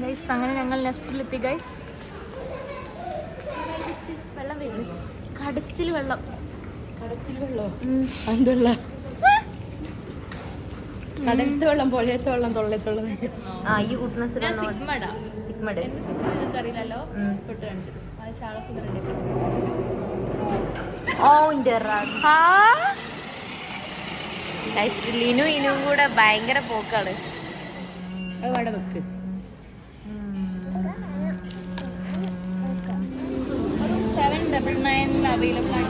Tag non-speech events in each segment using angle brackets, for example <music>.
Guys അങ്ങനെ ഞങ്ങൾ നെസ്റ്റിലെത്തി guys വെള്ളം കടച്ചിൽ വെള്ളം. കടച്ചിൽ വെള്ളം? എന്തുള്ള? കടലത്തെ വെള്ളം പുഴയത്തെ വെള്ളം തൊള്ളത്തുള്ള ആ ഈ കുട്ടനസ് സിഗ്മട സിഗ്മ അറിയില്ലല്ലോ? കാണിച്ചത് അത് ലിനു ഇനും കൂടെ ഭയങ്കര പോക്കാണ്. അത് വട വെക്ക്. അവൈലബിൾ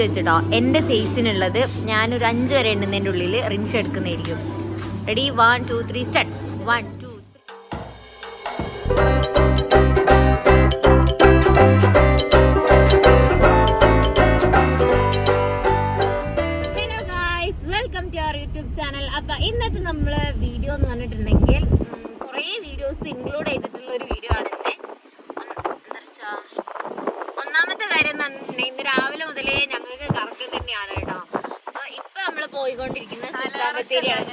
വെച്ചിട്ടോ. എന്റെ സൈസിനുള്ളത് ഞാനൊരു അഞ്ച് വരെ എണ്ണുന്നതിന്റെ ഉള്ളിൽ റിൻസ് എടുക്കുന്നതായിരിക്കും. Ready one two three start one two channel ഇന്നത്തെ നമ്മൾ വീഡിയോ എന്ന് പറഞ്ഞിട്ടുണ്ടെങ്കിൽ കുറേ വീഡിയോസ് ഇൻക്ലൂഡ് ചെയ്തിട്ടുള്ള ഒരു വീഡിയോ ആണ് ഇന്ന് ഒന്ന് എന്താ വെച്ചാ, ഒന്നാമത്തെ കാര്യം എന്ന് പറഞ്ഞിട്ടുണ്ടെങ്കിൽ ഇന്ന് രാവിലെ മുതലേ ഞങ്ങൾക്ക് കറക്കം തന്നെയാണ് കേട്ടോ. അപ്പൊ ഇപ്പൊ നമ്മൾ പോയിക്കൊണ്ടിരിക്കുന്ന സുൽത്താൻ ബത്തേരിയാണ്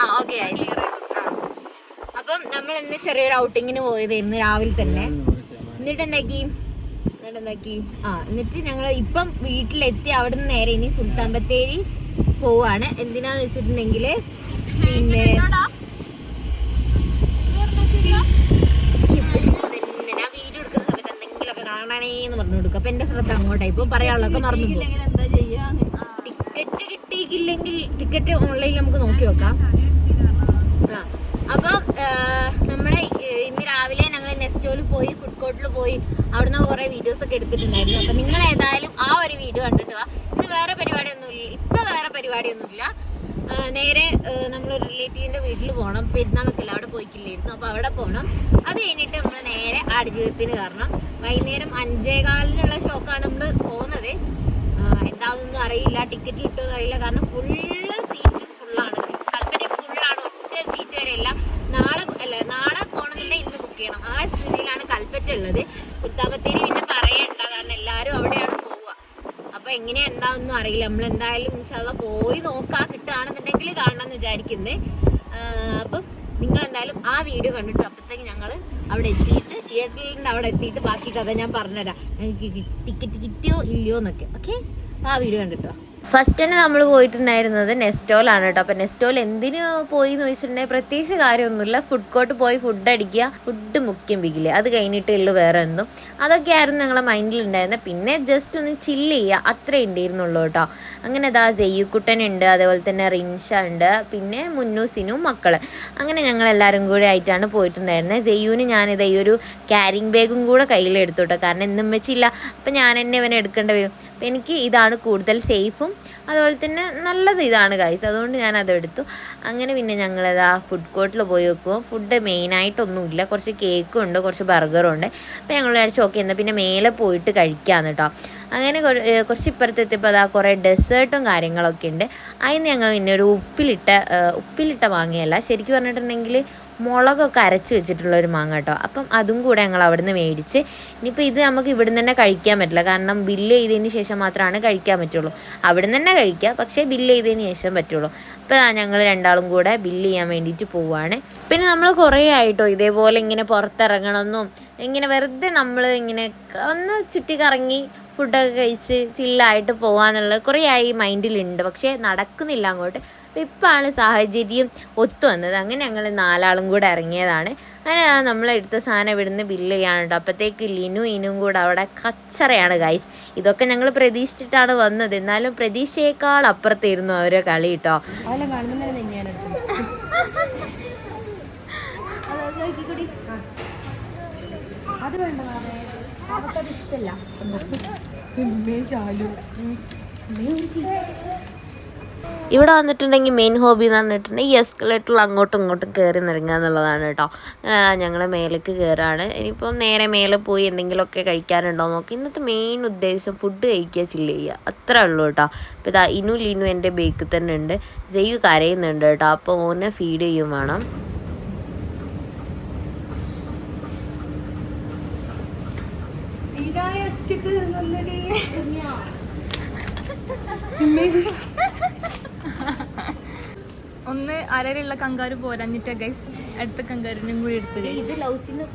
ആ ഓക്കെ അപ്പം നമ്മൾ ഇന്ന് ചെറിയൊരു ഔട്ടിങ്ങിന് പോയതായിരുന്നു രാവിലെ തന്നെ. എന്നിട്ട് എന്താക്കി എന്നിട്ട് എന്താക്കി ആ എന്നിട്ട് ഞങ്ങൾ ഇപ്പം വീട്ടിലെത്തി അവിടെ നിന്ന് നേരെ ഇനി സുൽത്താൻ ബത്തേരി പോവാണ്. എന്തിനാന്ന് വെച്ചിട്ടുണ്ടെങ്കിൽ <laughs> പിന്നെ ഈ തന്നെ ഞാൻ വീഡിയോ എടുക്കുന്ന സമയത്ത് എന്തെങ്കിലുമൊക്കെ കാണണേ എന്ന് പറഞ്ഞു ശ്രദ്ധ അങ്ങോട്ടായി ഇപ്പൊ പറയാനുള്ളതൊക്കെ മറന്നു ടിക്കറ്റ് കിട്ടിയില്ലെങ്കിൽ ടിക്കറ്റ് ഓൺലൈനിൽ നമുക്ക് നോക്കി നോക്കാം അപ്പൊ നമ്മളെ ഇന്ന് രാവിലെ ഞങ്ങൾ നെസ്റ്റോയിൽ പോയി ഫുഡ് കോർട്ടിൽ പോയി അവിടുന്ന് കുറെ വീഡിയോസ് ഒക്കെ എടുത്തിട്ടുണ്ടായിരുന്നു. അപ്പൊ നിങ്ങൾ ഏതായാലും ആ ഒരു വീഡിയോ കണ്ടിട്ട് വാ. ഇന്ന് വേറെ പരിപാടിയൊന്നുമില്ല. ഇപ്പൊ വേറെ പരിപാടിയൊന്നുമില്ല. നേരെ നമ്മൾ റിലേറ്റീവിന്റെ വീട്ടിൽ പോകണം പെരുന്നാളൊക്കെ ഇല്ല അവിടെ പോയിക്കില്ലായിരുന്നു. അപ്പോൾ അവിടെ പോകണം അത് കഴിഞ്ഞിട്ട് നമ്മൾ നേരെ ആടുജീവിതത്തിന് കാരണം വൈകുന്നേരം അഞ്ചേകാലിനുള്ള ഷോക്കാണ് നമ്മൾ പോകുന്നത്. എന്താണെന്നൊന്നും അറിയില്ല. ടിക്കറ്റ് കിട്ടുമെന്ന് അറിയില്ല. കാരണം ഫുള്ള് സീറ്റും ഫുള്ളാണ് കൽപ്പറ്റ ഫുള്ളാണ് ഒറ്റ സീറ്റ് വരെ ഇല്ല. നാളെ അല്ല നാളെ പോകണമെന്നുണ്ടെങ്കിൽ ഇന്ന് ബുക്ക് ചെയ്യണം. ആ സ്ഥിതിയിലാണ് കൽപ്പറ്റ ഉള്ളത്. സുൽത്താൻ ബത്തേരി പിന്നെ അപ്പൊ എങ്ങനെയാ എന്താണെന്നും അറിയില്ല. നമ്മൾ എന്തായാലും ഇൻഷാല്ല പോയി നോക്കാം കിട്ടുകയാണെന്നുണ്ടെങ്കിൽ കാണണമെന്ന് വിചാരിക്കുന്നത് അപ്പം നിങ്ങൾ എന്തായാലും ആ വീഡിയോ കണ്ടിട്ട് അപ്പോഴത്തേക്ക് ഞങ്ങൾ അവിടെ എത്തിയിട്ട് തിയേറ്ററിന്റെ അവിടെ എത്തിയിട്ട് ബാക്കി കഥ ഞാൻ പറഞ്ഞുതരാം. ടിക്കറ്റ് കിട്ടിയോ ഇല്ലയോ എന്നൊക്കെ ഓക്കെ ആ വീഡിയോ കണ്ടിട്ടോ? ഫസ്റ്റ് തന്നെ നമ്മൾ പോയിട്ടുണ്ടായിരുന്നത് നെസ്റ്റോലാണ് കേട്ടോ. അപ്പം നെസ്റ്റോൾ എന്തിനു പോയി എന്ന് ചോദിച്ചിട്ടുണ്ടെങ്കിൽ പ്രത്യേകിച്ച് കാര്യമൊന്നുമില്ല. ഫുഡ് കോർട്ട് പോയി ഫുഡ് അടിക്കുക ഫുഡ് മുഖ്യം പിക്കില്ല അത് കഴിഞ്ഞിട്ടേ ഉള്ളൂ വേറെ ഒന്നും. അതൊക്കെയായിരുന്നു ഞങ്ങളെ മൈൻഡിൽ ഉണ്ടായിരുന്നത്. പിന്നെ ജസ്റ്റ് ഒന്ന് ചില്ല് ചെയ്യുക. അത്രേ ഉണ്ടായിരുന്നുള്ളൂ കേട്ടോ. അങ്ങനെ അതാ ജയ്യുക്കുട്ടൻ ഉണ്ട് അതേപോലെ തന്നെ റിൻഷ ഉണ്ട് പിന്നെ മുന്നൂസിനും മക്കൾ. അങ്ങനെ ഞങ്ങൾ എല്ലാവരും കൂടെ ആയിട്ടാണ് പോയിട്ടുണ്ടായിരുന്നത്. ജയ്യുവിന് ഞാനിത് ഈ ഒരു ക്യാരിങ് ബാഗും കൂടെ കയ്യിലെടുത്തു കേട്ടോ. കാരണം എന്നും വെച്ചില്ല. അപ്പം ഞാൻ എന്നെ ഇവനെ എടുക്കേണ്ടി വരും. അപ്പം എനിക്ക് ഇതാണ് കൂടുതൽ സേഫും അതുപോലെ തന്നെ നല്ലത് ഇതാണ് ഗൈസ് അതുകൊണ്ട് ഞാൻ അതെടുത്തു അങ്ങനെ പിന്നെ ഞങ്ങളത് ആ ഫുഡ് കോർട്ടിൽ പോയി വെക്കുമ്പോൾ ഫുഡ് മെയിനായിട്ടൊന്നുമില്ല കുറച്ച് കേക്കും ഉണ്ട് കുറച്ച് ബർഗറും ഉണ്ട്. അപ്പോൾ ഞങ്ങൾ വിചാരിച്ചു ഓക്കെ എന്നാൽ പിന്നെ മേലെ പോയിട്ട് കഴിക്കാമെന്ന് കേട്ടോ അങ്ങനെ കുറച്ച് ഇപ്പുറത്തെത്തിയപ്പോൾ അതാ കുറേ ഡെസേർട്ടും കാര്യങ്ങളൊക്കെ ഉണ്ട്. അതിന് ഞങ്ങൾ പിന്നെ ഒരു ഉപ്പിലിട്ട ഉപ്പിലിട്ട വാങ്ങിയല്ല ശരിക്കും പറഞ്ഞിട്ടുണ്ടെങ്കിൽ മുളകൊക്കെ അരച്ച് വെച്ചിട്ടുള്ള ഒരു മാങ്ങ കേട്ടോ. അപ്പം അതും കൂടെ ഞങ്ങൾ അവിടുന്ന് മേടിച്ച് ഇനിയിപ്പോൾ ഇത് നമുക്ക് ഇവിടുന്ന് തന്നെ കഴിക്കാൻ പറ്റില്ല. കാരണം ബില്ല് ചെയ്തതിന് ശേഷം മാത്രമാണ് കഴിക്കാൻ പറ്റുള്ളൂ. അവിടുന്ന് തന്നെ കഴിക്കുക പക്ഷേ ബില്ല് ചെയ്തതിന് ശേഷം പറ്റുള്ളൂ. അപ്പോൾ ഞങ്ങൾ രണ്ടാളും കൂടെ ബില്ല് ചെയ്യാൻ വേണ്ടിയിട്ട് പോവുകയാണ് പിന്നെ നമ്മൾ കുറേ ആയിട്ടോ ഇതേപോലെ ഇങ്ങനെ പുറത്തിറങ്ങണമെന്നും ഇങ്ങനെ വെറുതെ നമ്മൾ ഇങ്ങനെ ഒന്ന് ചുറ്റി കറങ്ങി ഫുഡൊക്കെ കഴിച്ച് ചില്ലായിട്ട് പോകാന്നുള്ളത് കുറേ ആയി മൈൻഡിലുണ്ട് പക്ഷേ നടക്കുന്നില്ല അങ്ങോട്ട്. അപ്പോൾ ഇപ്പോഴാണ് സാഹചര്യം ഒത്തു വന്നത്. അങ്ങനെ ഞങ്ങൾ നാലാളും കൂടെ ഇറങ്ങിയതാണ്. അങ്ങനെ നമ്മൾ എടുത്ത സാധനം ഇവിടുന്ന് ബില്ല് ചെയ്യാണ് കേട്ടോ അപ്പോഴത്തേക്ക് ലിനു ഇനും കൂടെ അവിടെ കച്ചറയാണ് ഗൈസ് ഇതൊക്കെ ഞങ്ങൾ പ്രതീക്ഷിച്ചിട്ടാണ് വന്നത്. എന്നാലും പ്രതീക്ഷയേക്കാൾ അപ്പുറത്തായിരുന്നു അവരെ കളി കേട്ടോ അത് വേണ്ട ഇവിടെ വന്നിട്ടുണ്ടെങ്കിൽ മെയിൻ ഹോബി എന്ന് പറഞ്ഞിട്ടുണ്ടെങ്കിൽ എസ്കലേറ്ററിൽ അങ്ങോട്ടും ഇങ്ങോട്ടും കയറി നിറങ്ങുക എന്നുള്ളതാണ് കേട്ടോ. ഞങ്ങൾ മേലേക്ക് കയറുകയാണ്. ഇനിയിപ്പം നേരെ മേലെ പോയി എന്തെങ്കിലുമൊക്കെ കഴിക്കാനുണ്ടോ നോക്കി. ഇന്നത്തെ മെയിൻ ഉദ്ദേശം ഫുഡ് കഴിക്കുക ചില്ല് ചെയ്യുക. അത്രേ ഉള്ളൂ കേട്ടോ. അപ്പോൾ ഇതാ ഇനു ലിനു എന്റെ ബേക്കിൽ തന്നെ ഉണ്ട്. ജയ്യു കരയുന്നുണ്ട് കേട്ടോ. അപ്പോൾ ഓനെ ഫീഡ് ചെയ്യും വേണം. അരയിലുള്ള കങ്കാരു പോരാഞ്ഞിട്ട് ഗൈസ് അടുത്ത കങ്കാരുവിനും കൂടി എടുത്ത്. ഇത് ലൗച്ചിന്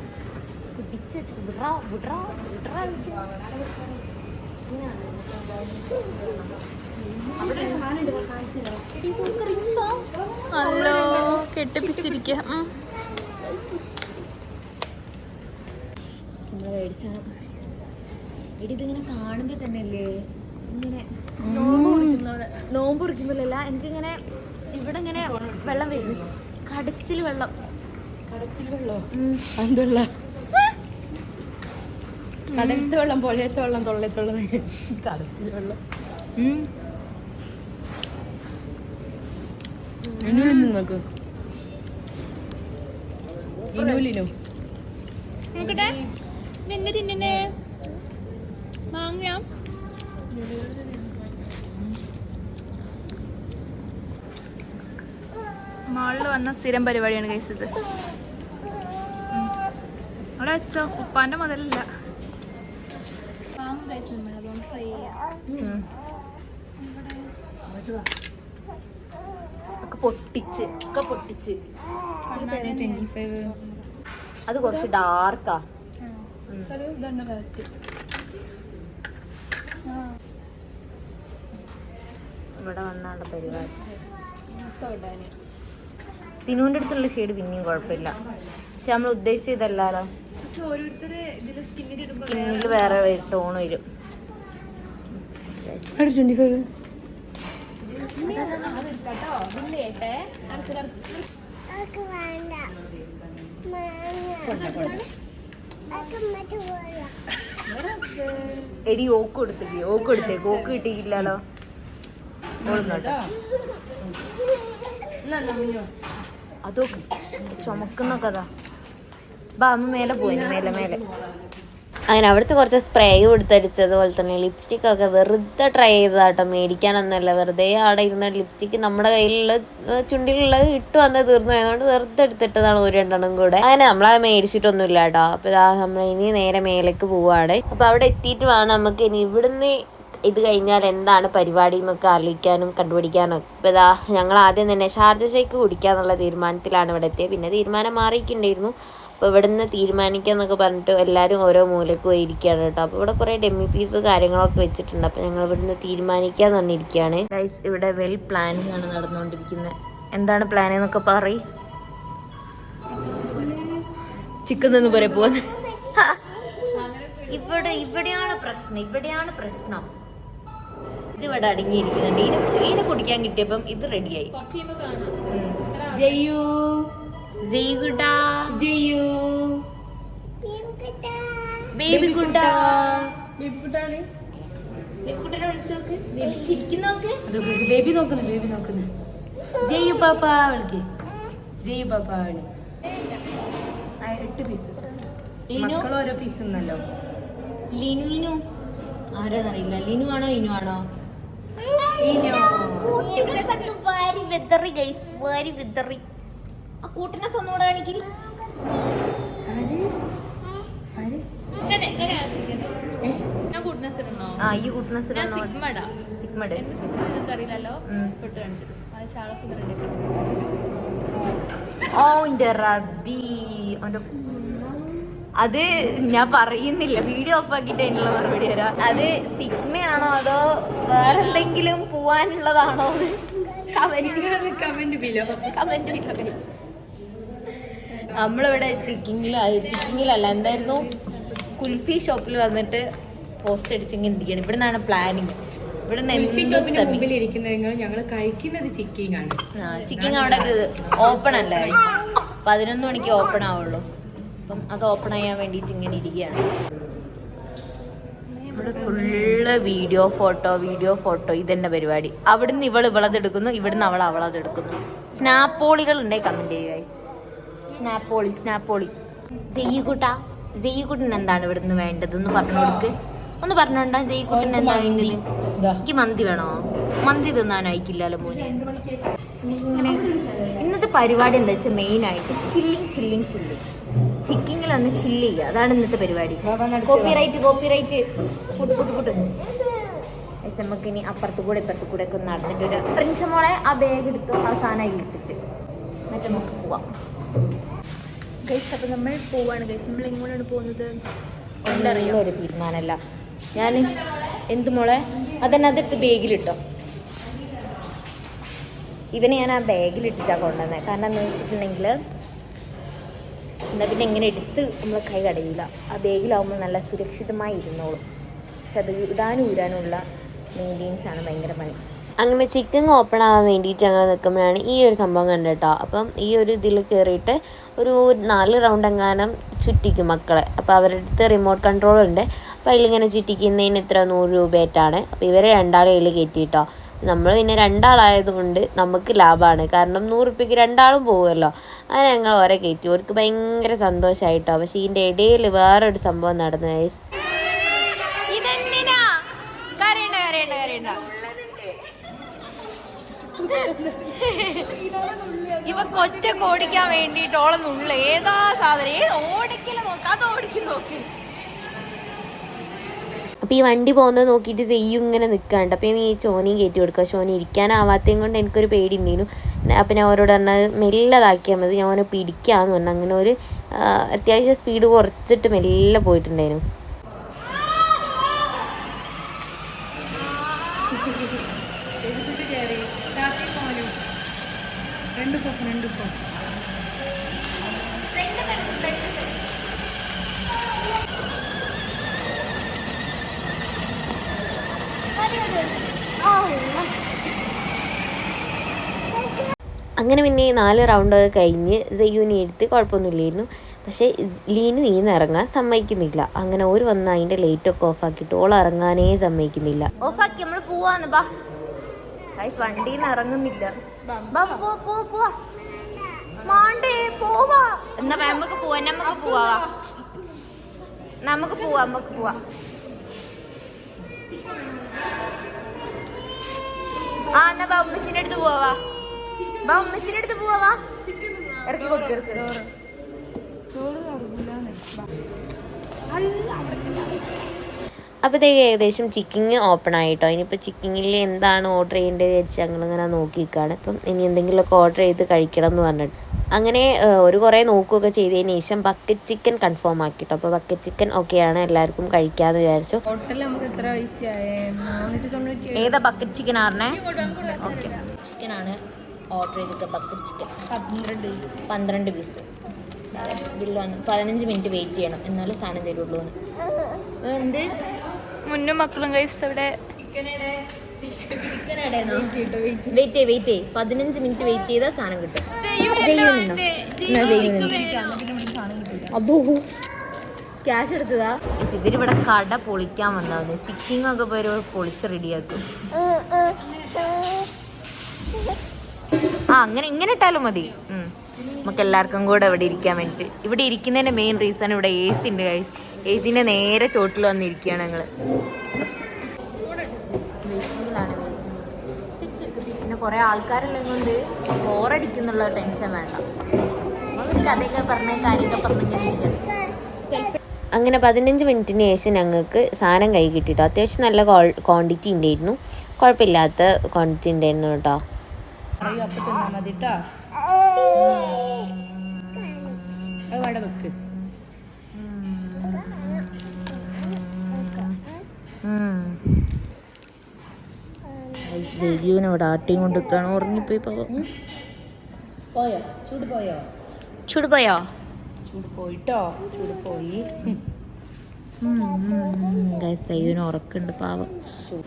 ഹലോ കെട്ടിപ്പിച്ചിരിക്ക. ഇതിങ്ങനെ കാണുമ്പോ തന്നെ അല്ലേ ഇങ്ങനെ നോമ്പ് കുടിക്കുമ്പോഴല്ല എനിക്കിങ്ങനെ ഇവിടെ ഇങ്ങനെ വെള്ളം വരും? കടച്ചിൽ വെള്ളം. കടച്ചിൽ വെള്ളോ? എന്തുള്ള കടലത്തെ വെള്ളം പുഴയത്തെ വെള്ളം തൊള്ളത്തെ വെള്ളം. കടച്ചിൽ വെള്ളം. നോക്ക് ഇനുലിനു നോക്കട്ടെ. നിന്നെ തിന്നെ മാങ്ങ മാളിൽ വന്ന സ്ഥിരം പരിപാടിയാണ് കഴിച്ചത്. അവിടെ വെച്ചോ. ഉപ്പാന്റെ മുതലല്ല. ഒക്കെ പൊട്ടിച്ച് ഒക്കെ പൊട്ടിച്ച്. അത് കുറച്ച് ഡാർക്കാ ഇവിടെ വന്നാണ് പരിപാടി. സിനുവിന്റെ അടുത്തുള്ള ഷെയ്ഡ് പിന്നെയും കുഴപ്പമില്ല. പക്ഷെ നമ്മൾ ഇതിൽ സ്കിന്നിൽ വേറെ ടോൺ വരും. ഫൈവ് എടി ഓക്ക് കൊടുത്തേക്ക് ഓക്ക് കൊടുത്തേക്ക് ഓക്ക് കിട്ടിയില്ലല്ലോ ഓളുന്നോട്ടെ അതൊക്കെ ചുമക്കുന്ന കഥ. ബാ അമ്മ മേലെ പോയി മേലെ മേലെ. അങ്ങനെ അവിടുത്തെ കുറച്ച് സ്പ്രേ കൊടുത്തടിച്ചതുപോലെ തന്നെ ലിപ്സ്റ്റിക് ഒക്കെ വെറുതെ ട്രൈ ചെയ്തതാട്ടോ. മേടിക്കാനൊന്നുമല്ല. വെറുതെ അവിടെ ഇരുന്ന ലിപ്സ്റ്റിക് നമ്മുടെ കയ്യിലുള്ള ചുണ്ടിലുള്ള ഇട്ട് വന്ന് തീർന്നു. ആയതുകൊണ്ട് വെറുതെ എടുത്തിട്ടതാണ് ഒരു രണ്ടെണ്ണം കൂടെ. അങ്ങനെ നമ്മളത് മേടിച്ചിട്ടൊന്നുമില്ല കേട്ടോ അപ്പൊ ഇതാ നമ്മൾ ഇനി നേരെ മേലേക്ക് പോവാണ്. അപ്പൊ അവിടെ എത്തിയിട്ട് വേണം നമുക്ക് ഇനി ഇവിടുന്ന് ഇത് കഴിഞ്ഞാൽ എന്താണ് പരിപാടി എന്നൊക്കെ ആലോചിക്കാനും കണ്ടുപിടിക്കാനും ഒക്കെ ഇതാ ഞങ്ങൾ ആദ്യം തന്നെ ഷാർജ ഷേക്ക് കുടിക്കാന്നുള്ള തീരുമാനത്തിലാണ് ഇവിടെ എത്തിയത്. പിന്നെ തീരുമാനം മാറിയിട്ടുണ്ടായിരുന്നു അപ്പോൾ ഇവിടെ നിന്ന് തീരുമാനിക്കാമെന്നൊക്കെ പറഞ്ഞിട്ട് എല്ലാവരും ഓരോ മൂലക്ക് പോയി ഇരിക്കുകയാണ് കേട്ടോ. അപ്പോൾ ഇവിടെ കുറേ ഡെമ്മി പീസ് കാര്യങ്ങളൊക്കെ വെച്ചിട്ടുണ്ട്. അപ്പോൾ ഞങ്ങൾ ഇവിടുന്ന് തീരുമാനിക്കാമെന്ന് പറഞ്ഞിരിക്കുകയാണ് ഗൈസ് ഇവിടെ വെൽ പ്ലാനിങ് ആണ് നടന്നുകൊണ്ടിരിക്കുന്നത്. എന്താണ് പ്ലാൻ എന്നൊക്കെ പറയും. ചിക്കൻ നിന്ന് പറയാൻ പോകുന്നത് <laughs> ഇവിടെ ഇവിടെയാണ് പ്രശ്നം ഇവിടെയാണ് പ്രശ്നം. ഇവിടെ അടങ്ങിയിരിക്കുന്നുണ്ട് ഇതിന് ഇതിന് കുടിക്കാൻ കിട്ടിയപ്പം ഇത് റെഡിയായി. ജയ്യു. ജയ്കുട്ടാ ജയ്യു. ബേബി കുട്ടാ ബേബി ബേബി കുട്ടനെ വിളിച്ചു നോക്ക് ബേബി ചിരിക്കുന്നോക്ക് അതൊക്കെ ബേബി നോക്കുന്നു ബേബി നോക്കുന്നു ജയ്യു പാപ്പ വിളിക്ക്. ജയ്യു പാപ്പ വിളി. എട്ട് പീസ് മക്കൾ ഓരോ പീസ് ഉണ്ടല്ലോ ലിനു ഇനു ആരാന്നറിയില്ല. ലിനു ആണോ ഇനു ആണോ കൂട്ടിനെ ഒന്നുകൂടെ കാണിക്കില്ല ഇങ്ങനെ ഇങ്ങനെ ഞാൻ കൂട്ടുന്ന ഇടണോ ആ ഈ കൂട്ടിനെ ഞാൻ സിഗ്മ ഇടാം സിഗ്മഡ് എന്റെ സിഗ്മ നിങ്ങൾക്ക് അറിയില്ലല്ലോ ഉം. തൊട്ട് കാണിച്ചത് അത് ശാളൊക്കെ റെഡി ഓ എന്റെ റബി അവന്റെ അത് ഞാൻ പറയുന്നില്ല. വീഡിയോ ഓഫ് ആക്കിയിട്ട് അതിനുള്ള മറുപടി തരാം. അത് സിഗ്മയാണോ അതോ വേറെ എന്തെങ്കിലും പോവാനുള്ളതാണോ കമന്റ് കമന്റ് ബിലോ കമന്റ് നമ്മളിവിടെ ചിക്കിങ്ങിൽ ചിക്കിങ്ങിലല്ല എന്തായിരുന്നു? കുൽഫി ഷോപ്പിൽ വന്നിട്ട് പോസ്റ്റ് അടിച്ചിങ്ങനെ ചെയ്യണം ഇവിടെ നിന്നാണ് പ്ലാനിങ് ഇവിടെ ഞങ്ങൾ കഴിക്കുന്നത് ചിക്കിങ് ആണ് ചിക്കിങ് അവിടെ ഓപ്പൺ അല്ലേ? പതിനൊന്ന് മണിക്ക് ഓപ്പൺ ആവുള്ളൂ. അപ്പം അത് ഓപ്പൺ ചെയ്യാൻ വേണ്ടിയിട്ട് ഇങ്ങനെ ഇരിക്കുകയാണ്. ഇവിടെ full video photo video photo ഇതെന്നെ പരിപാടി. അവിടുന്ന് ഇവൾ ഇവളതെടുക്കുന്നു ഇവിടുന്ന് അവൾ അവളതെടുക്കുന്നു. സ്നാപ്പോളികൾ ഉണ്ടെങ്കിൽ കമന്റ് ചെയ്യുക. സ്നാപ്പോളി സ്നാപ്പോളി ജെയ്യുകുട്ട ജയ്യുകുട്ടൻ എന്താണ് ഇവിടുന്ന് വേണ്ടത്? ഒന്ന് പറഞ്ഞു കൊടുക്ക്. ഒന്ന് പറഞ്ഞോണ്ടാ ജയ്യുകുട്ടൻ എന്താ വേണ്ടത്? എനിക്ക് മന്തി വേണോ? മന്തി തിന്നാൻ അയക്കില്ലല്ലോ മോനെ. ഇന്നത്തെ പരിപാടി എന്താ വെച്ചാൽ മെയിൻ ആയിട്ട് ചില്ലിങ് ചില്ലിങ് ചില്ലിങ്. ചിക്കിങ്ങിൽ ഒന്ന് ചില്ല് ചെയ്യുക. അതാണ് ഇന്നത്തെ പരിപാടി. കോപ്പി റൈറ്റ് കോപ്പി റൈറ്റ് കൂട്ട് കൂട്ട് കൂട്ട് നമുക്ക് ഇനി അപ്പുറത്ത് കൂടെ ഇപ്പുറത്ത് കൂടെ ഒക്കെ നടന്നിട്ട് ഒരു പ്രിൻസ് മോളെ ആ ബാഗ് എടുത്ത് അവസാനം അതിൽ ഇട്ടിട്ട് മറ്റേ നമുക്ക് പോവാം. ഗൈസ് അപ്പൊ നമ്മൾ പോവാണ്. ഗൈസ് നമ്മൾ എങ്ങോട്ടാണ് പോകുന്നത്? ഒരു തീരുമാനമല്ല. ഞാൻ എന്ത് മോളെ? അതന്നെ അതെടുത്ത് ബാഗിലിട്ടോ ഇവനെ ഞാൻ ആ ബാഗിലിട്ടിട്ടാണ് കൊണ്ടുവന്നത് കാരണം എന്ന് വെച്ചിട്ടുണ്ടെങ്കിൽ എന്താ പിന്നെ ഇങ്ങനെ എടുത്ത് നമ്മൾ കൈ കടയില്ല ആ ബാഗിലാവുമ്പോൾ നല്ല സുരക്ഷിതമായി ഇരുന്നോളും. പക്ഷെ അത് ഇടാനും ഇടാനുള്ള മെയിന്റെയിൻസ് ആണ് ഭയങ്കര പണി. അങ്ങനെ ചിക്കൻ ഓപ്പൺ ആവാൻ വേണ്ടിയിട്ട് ഞങ്ങൾ നിൽക്കുമ്പോഴാണ് ഈ ഒരു സംഭവം കണ്ടിട്ടോ അപ്പം ഈ ഒരു ഇതിൽ കയറിയിട്ട് ഒരു നാല് റൗണ്ട് എങ്ങാനും ചുറ്റിക്കും മക്കളെ. അപ്പോൾ അവരുടെ അടുത്ത് റിമോട്ട് കൺട്രോൾ ഉണ്ട്. അപ്പോൾ അതിലിങ്ങനെ ചുറ്റിക്കുന്നതിന് ഇത്ര നൂറ് രൂപയായിട്ടാണ്. അപ്പോൾ ഇവരെ രണ്ടാളെ അതിൽ കയറ്റിയിട്ടോ. നമ്മൾ പിന്നെ രണ്ടാളായതുകൊണ്ട് നമുക്ക് ലാഭമാണ് കാരണം നൂറ് റുപ്യക്ക് രണ്ടാളും പോകുമല്ലോ അങ്ങനെ ഞങ്ങൾ ഓരോ കയറ്റി. അവർക്ക് ഭയങ്കര സന്തോഷമായിട്ടോ പക്ഷേ ഇതിന്റെ ഇടയിൽ വേറൊരു സംഭവം നടന്നു കരയണ്ട ഇവക്ക് ഒറ്റ ഓടിക്കാൻ വേണ്ടിട്ട് ഓളൊന്നുള്ള ഏതാ സാധനം? ഏത് ഓടിക്കൽ നോക്ക്. അത് ഓടിക്കും നോക്ക്. അപ്പോൾ ഈ വണ്ടി പോകുന്നത് നോക്കിയിട്ട് ചെയ്യും ഇങ്ങനെ നിൽക്കാണ്ട് അപ്പോൾ ഈ ചോനയും കയറ്റി കൊടുക്കുക ചോന ഇരിക്കാനാവാത്തതും കൊണ്ട് എനിക്കൊരു പേടി ഉണ്ടായിരുന്നു അപ്പം ഞാൻ അവരോട് പറഞ്ഞത് മെല്ലതാക്കിയാൽ മതി. ഞാൻ അവനെ പിടിക്കാമെന്ന് പറഞ്ഞു. അങ്ങനെ ഒരു അത്യാവശ്യം സ്പീഡ് കുറച്ചിട്ട് മെല്ലെ പോയിട്ടുണ്ടായിരുന്നു രണ്ട് പോ രണ്ട് പോ അങ്ങനെ പിന്നെ നാല് റൗണ്ടൊക്കെ കഴിഞ്ഞ് ജയ്യുവിനെ എടുത്ത് കുഴപ്പമൊന്നുമില്ലായിരുന്നു. പക്ഷേ ലീനു ഈ ഇറങ്ങാൻ സമ്മതിക്കുന്നില്ല. അങ്ങനെ ഒരു വന്ന് അതിന്റെ ഓഫ് ഓഫാക്കിയിട്ട് ഓൾ ഇറങ്ങാനേ സമ്മതിക്കുന്നില്ല. ഓഫാക്കി നമ്മൾ പോവാന്ന് ബാ. ഗൈസ് വണ്ടിന്ന് ഇറങ്ങുന്നില്ല. ബാ പോ പോ പോ. മാണ്ടേ പോവാ. എന്നാ നമുക്ക് പോവാ. നമുക്ക് പോവാ. നമുക്ക് പോവാ നമുക്ക് പോവാ. ആ എന്നാ ബാബുമ്മച്ചിന്റെ അടുത്ത് പോവാ. ബാ ഉമ്മച്ചിന്റെ അടുത്ത് പോവാ വാ. ഇറക്കി കൊടുക്കും. അപ്പോഴത്തേക്ക് ഏകദേശം ചിക്കിങ് ഓപ്പൺ ആയിട്ടോ. ഇനിയിപ്പോൾ ചിക്കിങ്ങിൽ എന്താണ് ഓർഡർ ചെയ്യേണ്ടത് വിചാരിച്ച് ഞങ്ങളിങ്ങനെ നോക്കി നിൽക്കുകയാണ് അപ്പം ഇനി എന്തെങ്കിലുമൊക്കെ ഓർഡർ ചെയ്ത് കഴിക്കണം എന്ന് പറഞ്ഞിട്ട്. അങ്ങനെ ഒരു കുറേ നോക്കുകയൊക്കെ ചെയ്തതിന് ശേഷം ബക്കറ്റ് ചിക്കൻ കൺഫേം ആക്കിട്ടോ. അപ്പോൾ ബക്കറ്റ് ചിക്കൻ ഓക്കെയാണ് എല്ലാവർക്കും കഴിക്കാമെന്ന് വിചാരിച്ചു. ഏതാ ബക്കറ്റ് ചിക്കൻ ആറിനെ ഓക്കെ ചിക്കനാണ് ഓർഡർ ചെയ്തിട്ട് ബക്കറ്റ് ചിക്കൻ പന്ത്രണ്ട് പീസ് പന്ത്രണ്ട് പീസ് ബില്ല് വന്ന് പതിനഞ്ച് മിനിറ്റ് വെയിറ്റ് ചെയ്യണം. എന്നാലും സാധനം തരുള്ളൂ എന്ത് മുന്നും മക്കളും കഴിച്ച് അവിടെ. വെയിറ്റ് ചെയ്യ്. വെയിറ്റ് ചെയ്യ് പതിനഞ്ച് മിനിറ്റ് വെയിറ്റ് ചെയ്താൽ സാധനം കിട്ടും. അബോ. ക്യാഷ് എടുത്തതാ? ഇവരിവിടെ കട പൊളിക്കാൻ വന്നതാണ് ചിക്കിങ്ങൊക്കെ പോയി പൊളിച്ച് റെഡിയാക്കും ആ അങ്ങനെ ഇങ്ങനെ ഇട്ടാലും മതി. നമുക്ക് എല്ലാവർക്കും കൂടെ ഇവിടെ ഇരിക്കാൻ വേണ്ടിയിട്ട് ഇവിടെ ഇരിക്കുന്നതിന്റെ മെയിൻ റീസൺ ഇവിടെ എ സി ഉണ്ട് ഗൈസ് എ സിന്റെ നേരെ ചോട്ടിൽ വന്നിരിക്കുകയാണ് വെയിറ്റിംഗിലാണ് വെയിറ്റിംഗ് പിന്നെ കുറെ ആൾക്കാരെല്ലാം കൊണ്ട് ബോറടിക്കുന്നുള്ള ടെൻഷൻ വേണ്ട. നമുക്ക് കഥയൊക്കെ പറഞ്ഞ കാര്യമൊക്കെ പറഞ്ഞിങ്ങനെ അങ്ങനെ പതിനഞ്ച് മിനിറ്റിന് ശേഷം ഞങ്ങൾക്ക് സാധനം കൈ കിട്ടിയിട്ടോ അത്യാവശ്യം നല്ല ക്വാണ്ടിറ്റി ഉണ്ടായിരുന്നു. കുഴപ്പമില്ലാത്ത ക്വാണ്ടിറ്റി ഉണ്ടായിരുന്നു കേട്ടോ. പറയൂ അപ്പൊ തിന്നാ മതി കേട്ടോ അത് വട വെക്ക്. ഇവിടെ ആട്ടിയും കൊണ്ട് നിൽക്കുകയാണ് ഉറങ്ങിപ്പോയി പോയോ? ചൂട് പോയോ? ചൂട് പോയോ? ചൂട് പോയിട്ടോ? ചൂട് പോയി. ഉറക്കുണ്ട് പാവം.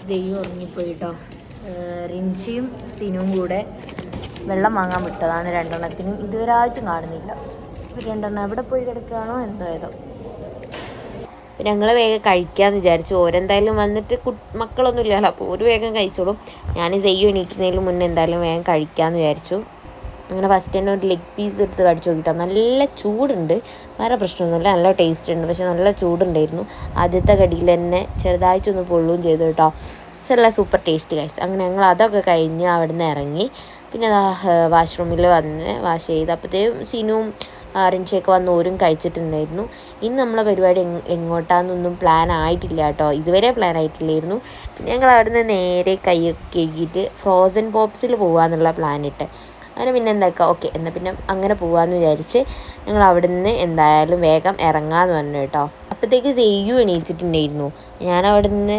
ജയ്യു ഉറങ്ങിപ്പോയി കേട്ടോ റിൻഷിയും സിനുവും കൂടെ വെള്ളം വാങ്ങാൻ വിട്ടതാണ് രണ്ടെണ്ണത്തിനും. ഇതുവരെ ആയിട്ടും കാണുന്നില്ല. രണ്ടെണ്ണം എവിടെ പോയി കിടക്കുകയാണോ എന്തോ ഏതോ. ഞങ്ങൾ വേഗം കഴിക്കാമെന്ന് വിചാരിച്ചു. ഓരെന്തായാലും വന്നിട്ട് കു മക്കളൊന്നും ഇല്ലല്ലോ. അപ്പോൾ ഒരു വേഗം കഴിച്ചോളും. ഞാൻ ചെയ്യും എണീക്കുന്നതിന് മുന്നേ എന്തായാലും വേഗം കഴിക്കാമെന്ന് വിചാരിച്ചു. അങ്ങനെ ഫസ്റ്റ് തന്നെ ഒരു ലെഗ് പീസ് എടുത്ത് കടിച്ചു നോക്കിട്ടോ. നല്ല ചൂടുണ്ട്. വേറെ പ്രശ്നമൊന്നുമില്ല. നല്ല ടേസ്റ്റ് ഉണ്ട്. പക്ഷെ നല്ല ചൂടുണ്ടായിരുന്നു. ആദ്യത്തെ കടിയിൽ തന്നെ ചെറുതായിട്ടൊന്ന് പൊള്ളുകയും ചെയ്തു കേട്ടോ. നല്ല സൂപ്പർ ടേസ്റ്റ് കഴിച്ചു അങ്ങനെ ഞങ്ങൾ അതൊക്കെ കഴിഞ്ഞ് അവിടെ നിന്ന് ഇറങ്ങി. പിന്നെ വാഷ്റൂമിൽ വന്ന് വാഷ് ചെയ്ത് അപ്പോഴത്തേക്കും സിനുവും റിൻഷയൊക്കെ വന്ന് ഓരും കഴിച്ചിട്ടുണ്ടായിരുന്നു. ഇനി നമ്മളെ പരിപാടി എങ് എങ്ങോട്ടാന്നൊന്നും പ്ലാൻ ആയിട്ടില്ല കേട്ടോ. ഇതുവരെ പ്ലാൻ ആയിട്ടില്ലായിരുന്നു. ഞങ്ങൾ അവിടെ നിന്ന് നേരെ കൈയൊക്കെ കഴുകിയിട്ട് ഫ്രോസൺ പോപ്സിൽ പോകാമെന്നുള്ള പ്ലാൻ ഇട്ട്. അങ്ങനെ പിന്നെ എന്താക്കുക ഓക്കെ എന്നാൽ പിന്നെ അങ്ങനെ പോകാമെന്ന് വിചാരിച്ച് ഞങ്ങൾ അവിടെ നിന്ന് എന്തായാലും വേഗം ഇറങ്ങാമെന്ന് പറഞ്ഞു കേട്ടോ. അപ്പോഴത്തേക്ക് ചെയ്യൂ എണീച്ചിട്ടുണ്ടായിരുന്നു. ഞാൻ അവിടെ നിന്ന്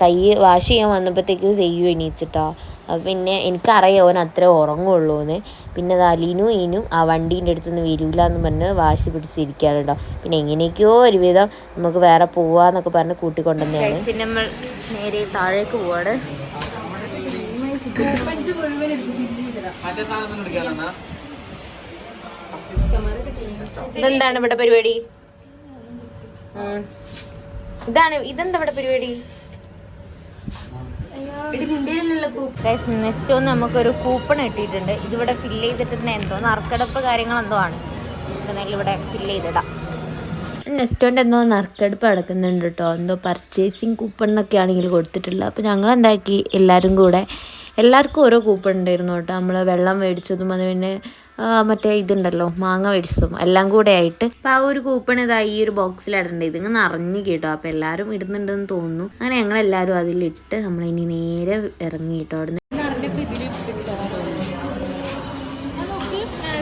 കൈ വാഷ് ചെയ്യാൻ വന്നപ്പോഴത്തേക്ക് സെയ്യു എണീച്ചിട്ടോ. പിന്നെ എനിക്കറിയാം ഓൻ അത്രേ ഉറങ്ങുള്ളൂ എന്ന് പിന്നെ അത് അലീനും ഈനും ആ വണ്ടീന്റെ അടുത്തുനിന്ന് വരില്ല എന്ന് പറഞ്ഞ് വാശി പിടിച്ചിരിക്കുകയാണ് കേട്ടോ. പിന്നെ എങ്ങനെയൊക്കെയോ ഒരുവിധം നമുക്ക് വേറെ പോവാന്നൊക്കെ പറഞ്ഞ് കൂട്ടിക്കൊണ്ടുവന്നെയാണ് നമ്മൾ നേരെ താഴേക്ക് പോവാണ്. ഇതെന്താണ് ഇവിടെ പരിപാടി. ഇതാണ് ഇതെന്താ ഇവിടെ പരിപാടി? നെക്സ്റ്റ് ഒന്ന് നമുക്കൊരു കൂപ്പൺ കിട്ടിയിട്ടുണ്ട്. ഇതിവിടെ ഫില്ല് ചെയ്തിട്ടുണ്ട് എന്തോ നറുക്കെടുപ്പ് കാര്യങ്ങൾ എന്തോ ആണ്. ഇവിടെ ഫില്ല് ചെയ്തിടാം. നെസ്റ്റോന്റെ എന്തോ നറുക്കെടുപ്പ് നടക്കുന്നുണ്ട് കേട്ടോ എന്തോ പർച്ചേസിങ് കൂപ്പൺ എന്നൊക്കെ ആണെങ്കിൽ കൊടുത്തിട്ടുള്ളത് അപ്പോൾ ഞങ്ങൾ എന്താക്കി എല്ലാവരും കൂടെ എല്ലാവർക്കും ഓരോ കൂപ്പൺ ഉണ്ടായിരുന്നു കേട്ടോ നമ്മൾ വെള്ളം മേടിച്ചതും അത് പിന്നെ മറ്റേ ഇതുണ്ടല്ലോ മാങ്ങ മേടിച്ചതും എല്ലാം കൂടെ ആയിട്ട്. അപ്പൊ ആ ഒരു കൂപ്പൺ ഇതാ ഈ ഒരു ബോക്സിൽ ബോക്സിലിടേണ്ടത് ഇതിങ്ങ് നിറഞ്ഞു കേട്ടോ. അപ്പോൾ എല്ലാരും ഇടുന്നുണ്ടെന്ന് തോന്നുന്നു. അങ്ങനെ ഞങ്ങൾ എല്ലാവരും അതിലിട്ട് നമ്മളിനി നേരെ ഇറങ്ങി കേട്ടോ അവിടെ